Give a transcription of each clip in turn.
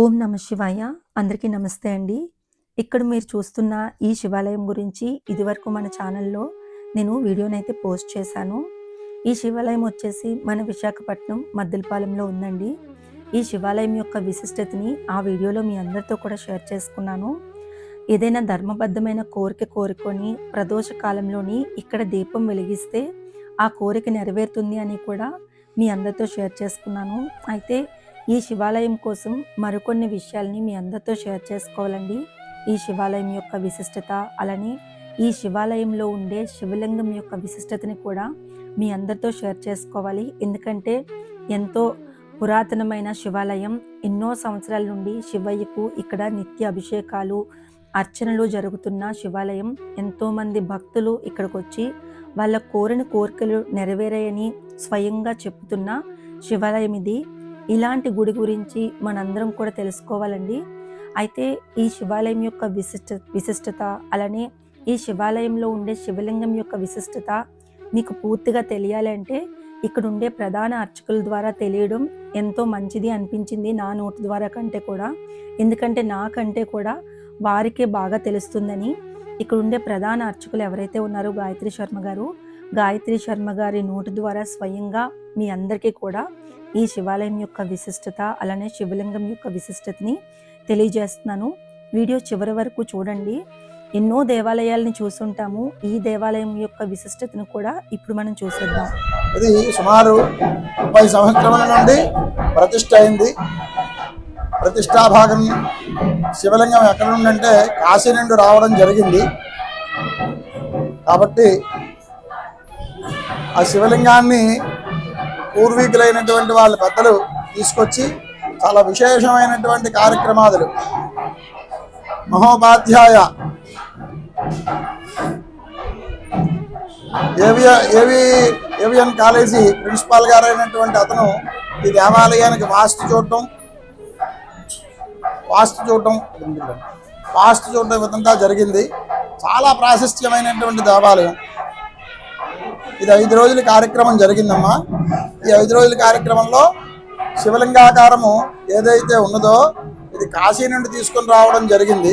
ఓం నమ శివాయ. అందరికీ నమస్తే అండి. ఇక్కడ మీరు చూస్తున్న ఈ శివాలయం గురించి ఇదివరకు మన ఛానల్లో నేను వీడియోనైతే పోస్ట్ చేశాను. ఈ శివాలయం వచ్చేసి మన విశాఖపట్నం మద్దిలపాలెంలో ఉందండి. ఈ శివాలయం యొక్క విశిష్టతని ఆ వీడియోలో మీ అందరితో కూడా షేర్ చేసుకున్నాను. ఏదైనా ధర్మబద్ధమైన కోరిక కోరుకొని ప్రదోష కాలంలోని ఇక్కడ దీపం వెలిగిస్తే ఆ కోరిక నెరవేరుతుంది అని కూడా మీ అందరితో షేర్ చేసుకున్నాను. అయితే ఈ శివాలయం కోసం మరికొన్ని విషయాల్ని మీ అందరితో షేర్ చేసుకోవాలండి. ఈ శివాలయం యొక్క విశిష్టత అలానే ఈ శివాలయంలో ఉండే శివలింగం యొక్క విశిష్టతని కూడా మీ అందరితో షేర్ చేసుకోవాలి. ఎందుకంటే ఎంతో పురాతనమైన శివాలయం ఎన్నో సంవత్సరాల నుండి శివయ్యకు ఇక్కడ నిత్య అభిషేకాలు అర్చనలు జరుగుతున్న శివాలయం. ఎంతోమంది భక్తులు ఇక్కడికి వచ్చి వాళ్ళ కోరిన కోరికలు నెరవేరాయని స్వయంగా చెప్తున్న శివాలయం ఇది. ఇలాంటి గుడి గురించి మనందరం కూడా తెలుసుకోవాలండి. అయితే ఈ శివాలయం యొక్క విశిష్ట విశిష్టత అలానే ఈ శివాలయంలో ఉండే శివలింగం యొక్క విశిష్టత మీకు పూర్తిగా తెలియాలంటే ఇక్కడ ఉండే ప్రధాన అర్చకుల ద్వారా తెలియడం ఎంతో మంచిది అనిపించింది నా నోటి ద్వారా కంటే కూడా. ఎందుకంటే నాకంటే కూడా వారికే బాగా తెలుస్తుందని ఇక్కడ ఉండే ప్రధాన అర్చకులు ఎవరైతే ఉన్నారో గాయత్రి శర్మ గారు గాయత్రి శర్మ గారి నోటి ద్వారా స్వయంగా మీ అందరికీ కూడా ఈ శివాలయం యొక్క విశిష్టత అలానే శివలింగం యొక్క విశిష్టతని తెలియజేస్తున్నాను. వీడియో చివరి వరకు చూడండి. ఎన్నో దేవాలయాలని చూసుంటాము. ఈ దేవాలయం యొక్క విశిష్టతను కూడా ఇప్పుడు మనం చూసేద్దాం. ఇది సుమారు ముప్పై సంవత్సరముల నుండి ప్రతిష్ట అయింది. ప్రతిష్టాభాగం శివలింగం ఎక్కడ నుండంటే కాశీ నుండి రావడం జరిగింది. కాబట్టి ఆ శివలింగాన్ని పూర్వీకులైనటువంటి వాళ్ళ పెద్దలు తీసుకొచ్చి చాలా విశేషమైనటువంటి కార్యక్రమాదులు. మహోపాధ్యాయ ఏవి ఏవి ఏవిఎన్ కాలేజీ ప్రిన్సిపాల్ గారైనటువంటి అతను ఈ దేవాలయానికి వాస్తు చూడటం వాస్తు చూడటం వాస్తు చూడటం ఇదంతా జరిగింది. చాలా ప్రాశస్త్యమైనటువంటి దేవాలయం. ఇది ఐదు రోజుల కార్యక్రమం జరిగిందమ్మా. ఈ ఐదు రోజుల కార్యక్రమంలో శివలింగాకారము ఏదైతే ఉన్నదో ఇది కాశీ నుండి తీసుకొని రావడం జరిగింది.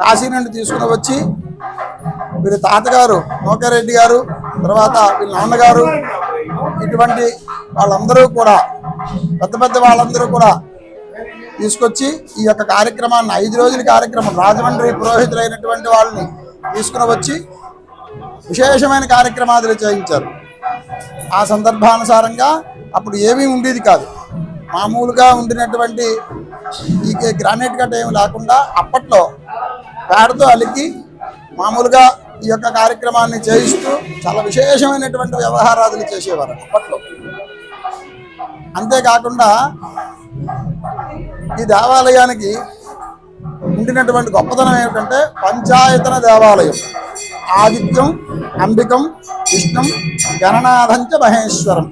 కాశీ నుండి తీసుకుని వచ్చి వీరి తాతగారు నోకారెడ్డి గారు తర్వాత వీళ్ళ నాన్నగారు ఇటువంటి వాళ్ళందరూ కూడా పెద్ద పెద్ద వాళ్ళందరూ కూడా తీసుకొచ్చి ఈ యొక్క కార్యక్రమాన్ని ఐదు రోజుల కార్యక్రమం రాజమండ్రి పురోహితులైనటువంటి వాళ్ళని తీసుకుని వచ్చి విశేషమైన కార్యక్రమాలు చేయించారు ఆ సందర్భానుసారంగా అప్పుడు ఏమీ ఉండేది కాదు. మామూలుగా ఉండినటువంటి ఈ గ్రానైట్ కట్ట ఏమి లేకుండా అప్పట్లో పేడతో అలికి మామూలుగా ఈ యొక్క కార్యక్రమాన్ని చేయిస్తూ చాలా విశేషమైనటువంటి వ్యవహారాదులు చేసేవారు అప్పట్లో. అంతేకాకుండా ఈ దేవాలయానికి ఉండినటువంటి గొప్పతనం ఏమిటంటే పంచాయతన దేవాలయం. ఆదిత్యం అంబికం విష్ణుం గణనాథంచ మహేశ్వరం.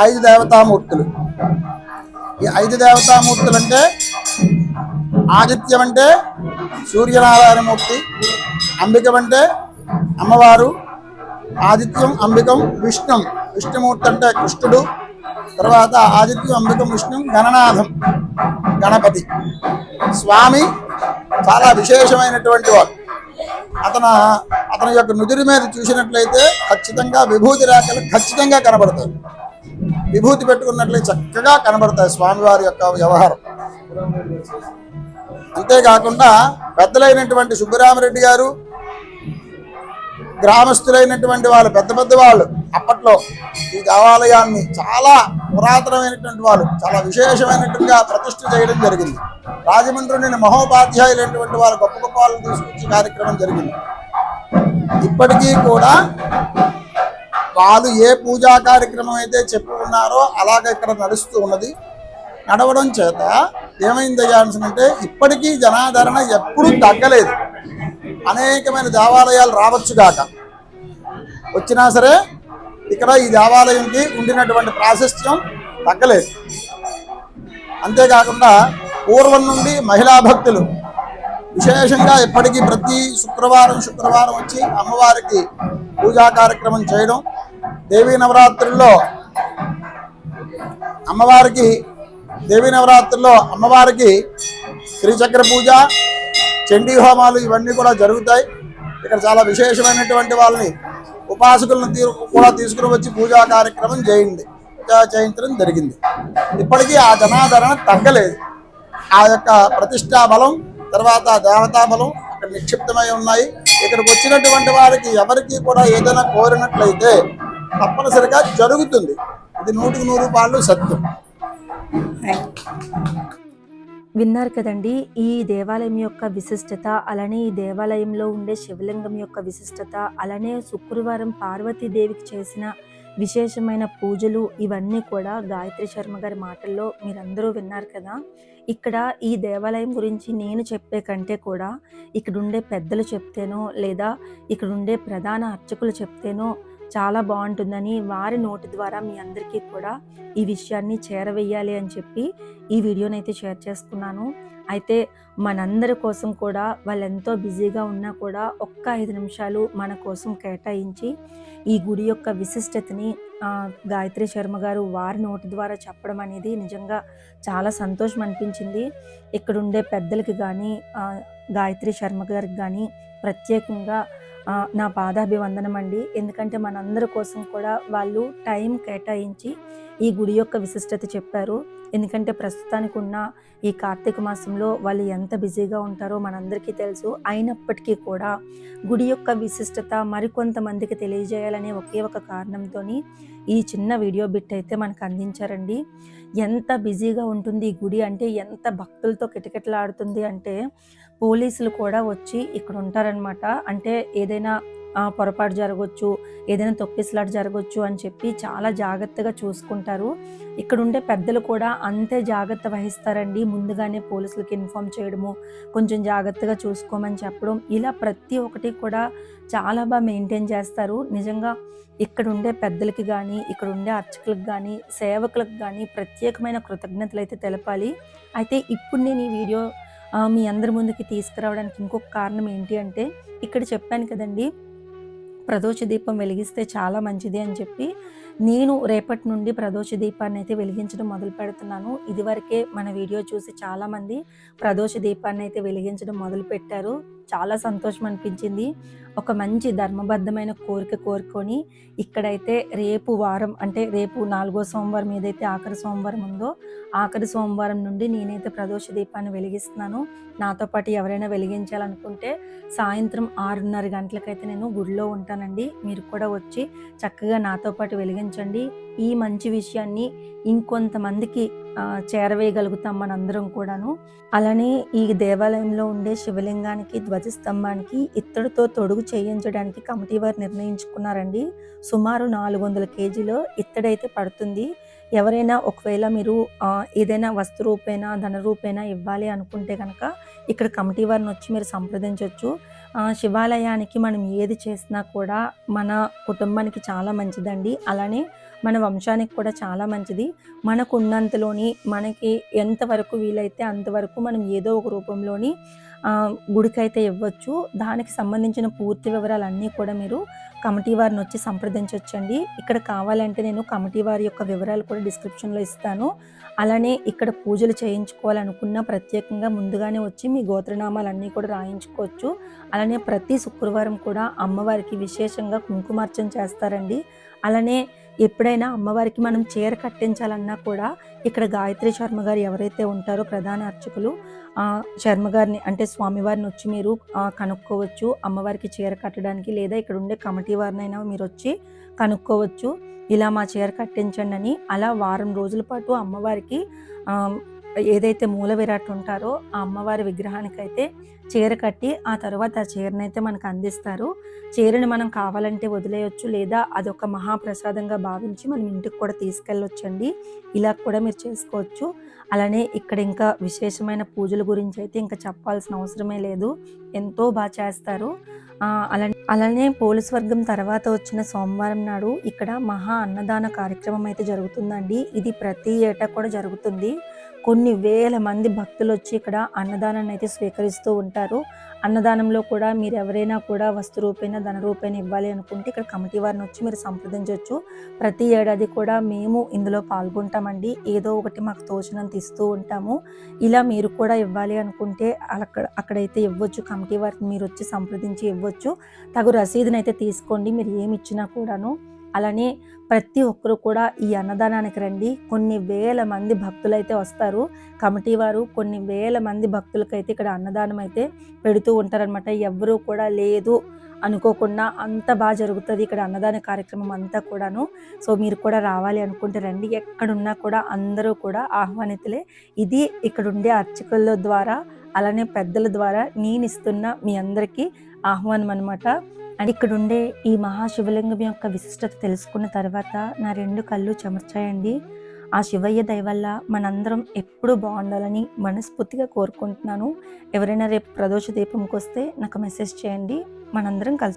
ఐదు దేవతామూర్తులు. ఈ ఐదు దేవతామూర్తులు అంటే ఆదిత్యం అంటే సూర్యనారాయణమూర్తి అంబికం అంటే అమ్మవారు ఆదిత్యం అంబికం విష్ణుం. విష్ణుమూర్తి అంటే కృష్ణుడు తర్వాత ఆదిత్యం అంబికం విష్ణుం గణనాథం గణపతి. స్వామి చాలా విశేషమైనటువంటి వాడు. అతను అతని యొక్క నుదురు మీద చూసినట్లయితే ఖచ్చితంగా విభూతి రేఖలు ఖచ్చితంగా కనబడతాయి. విభూతి పెట్టుకున్నట్లయితే చక్కగా కనబడతాయి స్వామివారి యొక్క వ్యవహారం. అంతేకాకుండా పెద్దలైనటువంటి సుబ్బరామరెడ్డి గారు గ్రామస్తులైనటువంటి వాళ్ళు పెద్ద పెద్ద వాళ్ళు అప్పట్లో ఈ దేవాలయాన్ని చాలా పురాతనమైనటువంటి వాళ్ళు చాలా విశేషమైనట్టుగా ప్రతిష్ఠ చేయడం జరిగింది. రాజమండ్రి నుండి మహోపాధ్యాయులైనటువంటి వాళ్ళు గొప్ప గొప్ప వాళ్ళని తీసుకొచ్చే కార్యక్రమం జరిగింది. ఇప్పటికీ కూడా వాళ్ళు ఏ పూజా కార్యక్రమం అయితే చెప్పి ఉన్నారో అలాగ ఇక్కడ నడుస్తూ ఉన్నది. నడవడం చేత ఏమైంది అంటే ఇప్పటికీ జనాదరణ ఎప్పుడూ తగ్గలేదు. అనేకమైన దేవాలయాలు రావచ్చు కాక వచ్చినా సరే ఇక్కడ ఈ దేవాలయంకి ఉండినటువంటి ప్రాశస్త్యం తగ్గలేదు. అంతేకాకుండా పూర్వం నుండి మహిళా భక్తులు విశేషంగా ఇప్పటికీ ప్రతి శుక్రవారం శుక్రవారం వచ్చి అమ్మవారికి పూజా కార్యక్రమం చేయడం దేవీ నవరాత్రుల్లో అమ్మవారికి దేవీ నవరాత్రుల్లో అమ్మవారికి శ్రీచక్ర పూజ చండీ హోమాలు ఇవన్నీ కూడా జరుగుతాయి. ఇక్కడ చాలా విశేషమైనటువంటి వాళ్ళని ఉపాసకులను కూడా తీసుకుని వచ్చి పూజా కార్యక్రమం చేయండి. చేయించడం జరిగింది. ఇప్పటికీ ఆ జనాదరణ తగ్గలేదు. ఆ యొక్క ప్రతిష్టా బలం తర్వాత దేవతాబలం అక్కడ నిక్షిప్తమై ఉన్నాయి. ఇక్కడికి వచ్చినటువంటి వారికి ఎవరికి కూడా ఏదైనా కోరినట్లయితే తప్పనిసరిగా జరుగుతుంది. ఇది నూటికి నూరు పాళ్ళు సత్యం. విన్నారు కదండి ఈ దేవాలయం యొక్క విశిష్టత అలానే ఈ దేవాలయంలో ఉండే శివలింగం యొక్క విశిష్టత అలానే శుక్రవారం పార్వతీదేవికి చేసిన విశేషమైన పూజలు ఇవన్నీ కూడా గాయత్రి శర్మ గారి మాటల్లో మీరందరూ విన్నారు కదా. ఇక్కడ ఈ దేవాలయం గురించి నేను చెప్పే కంటే కూడా ఇక్కడ ఉండే పెద్దలు చెప్తేనో లేదా ఇక్కడ ఉండే ప్రధాన అర్చకులు చెప్తేనో చాలా బాగుంటుందని వారి నోటి ద్వారా మీ అందరికీ కూడా ఈ విషయాన్ని చేరవేయాలి అని చెప్పి ఈ వీడియోని అయితే షేర్ చేసుకున్నాను అయితే మనందరి కోసం కూడా వాళ్ళు ఎంతో బిజీగా ఉన్నా కూడా ఒక్క ఐదు నిమిషాలు మన కోసం కేటాయించి ఈ గుడి యొక్క విశిష్టతని గాయత్రి శర్మ గారు వారి నోటి ద్వారా చెప్పడం అనేది నిజంగా చాలా సంతోషం అనిపించింది. ఇక్కడ ఉండే పెద్దలకి కానీ గాయత్రి శర్మ గారికి కానీ ప్రత్యేకంగా నా పాదాభివందనం అండి. ఎందుకంటే మనందరి కోసం కూడా వాళ్ళు టైం కేటాయించి ఈ గుడి యొక్క విశిష్టత చెప్పారు. ఎందుకంటే ప్రస్తుతానికి ఉన్న ఈ కార్తీక మాసంలో వాళ్ళు ఎంత బిజీగా ఉంటారో మనందరికీ తెలుసు. అయినప్పటికీ కూడా గుడి యొక్క విశిష్టత మరికొంతమందికి తెలియజేయాలనే ఒకే ఒక కారణంతో ఈ చిన్న వీడియో బిట్ అయితే మనకు అందించారండి. ఎంత బిజీగా ఉంటుంది ఈ గుడి అంటే ఎంత భక్తులతో కిటకిటలాడుతుంది అంటే పోలీసులు కూడా వచ్చి ఇక్కడ ఉంటారనమాట అంటే ఏదైనా పొరపాటు జరగవచ్చు ఏదైనా తొక్కిసలాట జరగవచ్చు అని చెప్పి చాలా జాగ్రత్తగా చూసుకుంటారు. ఇక్కడ ఉండే పెద్దలు కూడా అంతే జాగ్రత్త వహిస్తారండి. ముందుగానే పోలీసులకు ఇన్ఫామ్ చేయడము కొంచెం జాగ్రత్తగా చూసుకోమని చెప్పడం. ఇలా ప్రతి ఒక్కటి కూడా చాలా బాగా మెయింటైన్ చేస్తారు. నిజంగా ఇక్కడ ఉండే పెద్దలకి కానీ ఇక్కడ ఉండే అర్చకులకు కానీ సేవకులకు కానీ ప్రత్యేకమైన కృతజ్ఞతలు అయితే తెలపాలి. అయితే ఇప్పుడు నేను ఈ వీడియో మీ అందరి ముందుకి తీసుకురావడానికి ఇంకొక కారణం ఏంటి అంటే ఇక్కడ చెప్పాను కదండి ప్రదోష దీపం వెలిగిస్తే చాలా మంచిది అని చెప్పి నేను రేపటి నుండి ప్రదోష దీపాన్ని అయితే వెలిగించడం మొదలు పెడుతున్నాను. ఇదివరకే మన వీడియో చూసి చాలామంది ప్రదోష దీపాన్ని అయితే వెలిగించడం మొదలు పెట్టారు. చాలా సంతోషం అనిపించింది. ఒక మంచి ధర్మబద్ధమైన కోరిక కోరుకొని ఇక్కడైతే రేపు వారం అంటే రేపు నాలుగో సోమవారం ఏదైతే ఆఖరి సోమవారం ఉందో ఆఖరి సోమవారం నుండి నేనైతే ప్రదోష దీపాన్ని వెలిగిస్తున్నాను. నాతో పాటు ఎవరైనా వెలిగించాలనుకుంటే సాయంత్రం ఆరున్నర గంటలకైతే నేను గుడిలో ఉంటానండి. మీరు కూడా వచ్చి చక్కగా నాతో పాటు వెలిగించండి. ఈ మంచి విషయాన్ని ఇంకొంతమందికి చేరవేయగలుగుతాం మనందరం కూడాను. అలానే ఈ దేవాలయంలో ఉండే శివలింగానికి ధ్వజస్తంభానికి ఇత్తడితో తొడుగు చేయించడానికి కమిటీ వారు నిర్ణయించుకున్నారండి. సుమారు నాలుగు వందల కేజీలో ఇత్తడైతే పడుతుంది. ఎవరైనా ఒకవేళ మీరు ఏదైనా వస్తు రూపేనా ధన రూపేనా ఇవ్వాలి అనుకుంటే కనుక ఇక్కడ కమిటీ వారిని వచ్చి మీరు సంప్రదించవచ్చు శివాలయానికి మనం ఏది చేసినా కూడా మన కుటుంబానికి చాలా మంచిదండి. అలానే మన వంశానికి కూడా చాలా మంచిది. మనకు ఉన్నంతలోని మనకి ఎంతవరకు వీలైతే అంతవరకు మనం ఏదో ఒక రూపంలోని గుడికైతే ఇవ్వచ్చు. దానికి సంబంధించిన పూర్తి వివరాలన్నీ కూడా మీరు కమిటీ వారిని వచ్చి సంప్రదించవచ్చండి ఇక్కడ కావాలంటే నేను కమిటీ వారి యొక్క వివరాలు కూడా డిస్క్రిప్షన్లో ఇస్తాను. అలానే ఇక్కడ పూజలు చేయించుకోవాలనుకున్న ప్రత్యేకంగా ముందుగానే వచ్చి మీ గోత్రనామాలన్నీ కూడా రాయించుకోవచ్చు. అలానే ప్రతి శుక్రవారం కూడా అమ్మవారికి విశేషంగా కుంకుమార్చన చేస్తారండి. అలానే ఎప్పుడైనా అమ్మవారికి మనం చీర కట్టించాలన్నా కూడా ఇక్కడ గాయత్రి శర్మ గారు ఎవరైతే ఉంటారో ప్రధాన అర్చకులు ఆ శర్మ గారిని అంటే స్వామివారిని వచ్చి మీరు కనుక్కోవచ్చు. అమ్మవారికి చీర కట్టడానికి లేదా ఇక్కడ ఉండే కమిటీ వారినైనా మీరు వచ్చి కనుక్కోవచ్చు. ఇలా మా చీర కట్టించండి అని. అలా వారం రోజుల పాటు అమ్మవారికి ఏదైతే మూల విరాట్ ఉంటారో ఆ అమ్మవారి విగ్రహానికైతే చీర కట్టి ఆ తర్వాత ఆ చీరను అయితే మనకు అందిస్తారు. చీరని మనం కావాలంటే వదిలేయచ్చు లేదా అదొక మహాప్రసాదంగా భావించి మనం ఇంటికి కూడా తీసుకెళ్ళొచ్చండి. ఇలా కూడా మీరు చేసుకోవచ్చు. అలానే ఇక్కడ ఇంకా విశేషమైన పూజల గురించి అయితే ఇంకా చెప్పాల్సిన అవసరమే లేదు. ఎంతో బాగా చేస్తారు. అలా అలానే పోలీస్ వర్గం తర్వాత వచ్చిన సోమవారం నాడు ఇక్కడ మహా అన్నదాన కార్యక్రమం అయితే జరుగుతుందండి. ఇది ప్రతి ఏటా కూడా జరుగుతుంది. కొన్ని వేల మంది భక్తులు వచ్చి ఇక్కడ అన్నదానాన్ని అయితే స్వీకరిస్తూ ఉంటారు. అన్నదానంలో కూడా మీరు ఎవరైనా కూడా వస్తు రూపేణ ధన రూపేణ ఇవ్వాలి అనుకుంటే ఇక్కడ కమిటీ వారిని వచ్చి మీరు సంప్రదించవచ్చు ప్రతి ఏడాది కూడా మేము ఇందులో పాల్గొంటామండి. ఏదో ఒకటి మాకు తోచినంత ఇస్తూ ఉంటాము. ఇలా మీరు కూడా ఇవ్వాలి అనుకుంటే అక్కడ అక్కడైతే ఇవ్వచ్చు. కమిటీ వారిని మీరు వచ్చి సంప్రదించి ఇవ్వచ్చు. తగు రసీదునైతే తీసుకోండి. మీరు ఏమి ఇచ్చినా కూడాను. అలానే ప్రతి ఒక్కరు కూడా ఈ అన్నదానానికి రండి. కొన్ని వేల మంది భక్తులు అయితే వస్తారు. కమిటీ వారు కొన్ని వేల మంది భక్తులకైతే ఇక్కడ అన్నదానం అయితే పెడుతూ ఉంటారనమాట ఎవ్వరూ కూడా లేదు అనుకోకుండా అంత బాగా జరుగుతుంది ఇక్కడ అన్నదాన కార్యక్రమం అంతా కూడాను. సో మీరు కూడా రావాలి అనుకుంటే రండి. ఎక్కడున్నా కూడా అందరూ కూడా ఆహ్వానితులే. ఇది ఇక్కడ ఉండే అర్చకుల ద్వారా అలానే పెద్దల ద్వారా నేను ఇస్తున్న మీ అందరికీ ఆహ్వానం అనమాట అండ్ ఇక్కడ ఉండే ఈ మహాశివలింగం యొక్క విశిష్టత తెలుసుకున్న తర్వాత నా రెండు కళ్ళు చెమర్చాయండి. ఆ శివయ్య దయ వల్ల మనందరం ఎప్పుడూ బాగుండాలని మనస్ఫూర్తిగా కోరుకుంటున్నాను. ఎవరైనా రేపు ప్రదోష దీపంకి వస్తే నాకు మెసేజ్ చేయండి. మనందరం కలిసి